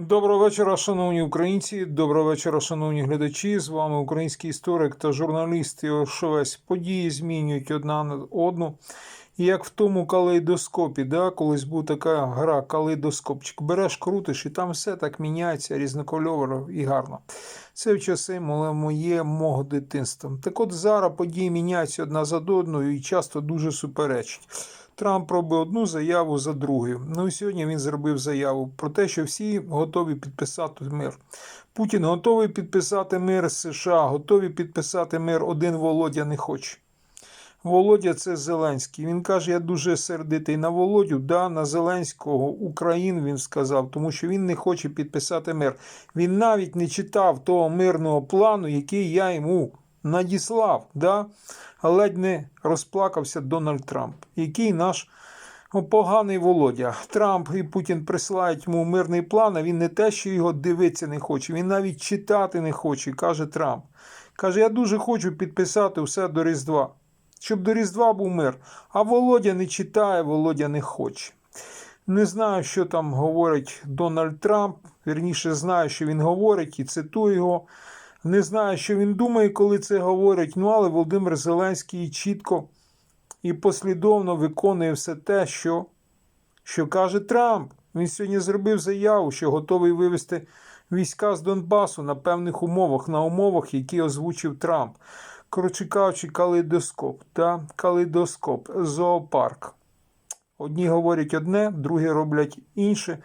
Доброго вечора, шановні українці. Доброго вечора, шановні глядачі. З вами український історик та журналіст Ігор Шовець. Події змінюють одна на одну. І Як в тому калейдоскопі, да, колись була така гра калейдоскопчик. Береш, крутиш, і там все так міняється різнокольорово і гарно. Це в часи моє, мого дитинства. Так от зараз події міняються одна за одною і часто дуже суперечать. Трамп робив одну заяву за другою. Ну і сьогодні він зробив заяву про те, що всі готові підписати мир. Путін готовий підписати мир США, готові підписати мир. Один Володя не хоче. Володя це Зеленський. Він каже, я дуже сердитий на Володю, да, на Зеленського, Україн він сказав, тому що він не хоче підписати мир. Він навіть не читав того мирного плану, який я йому надіслав. Да? Ледь не розплакався Дональд Трамп, який наш поганий Володя. Трамп і Путін присилають йому мирний план, а він не те, що його дивитися не хоче, він навіть читати не хоче, каже Трамп. Каже, я дуже хочу підписати все до Різдва, щоб до Різдва був мир. А Володя не читає, Володя не хоче. Не знаю, що там говорить Дональд Трамп. Вірніше знаю, що він говорить і цитую його. Не знаю, що він думає, коли це говорить. Ну, але Володимир Зеленський чітко і послідовно виконує все те, що, що каже Трамп. Він сьогодні зробив заяву, що готовий вивести війська з Донбасу на певних умовах, на умовах, які озвучив Трамп. Коротше кажучи, калейдоскоп, та? калейдоскоп, зоопарк. Одні говорять одне, другі роблять інше,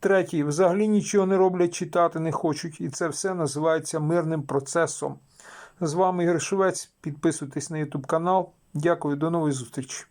треті взагалі нічого не роблять, читати не хочуть. І це все називається мирним процесом. З вами Ігор Швець. Підписуйтесь на YouTube канал. Дякую, до нової зустрічі.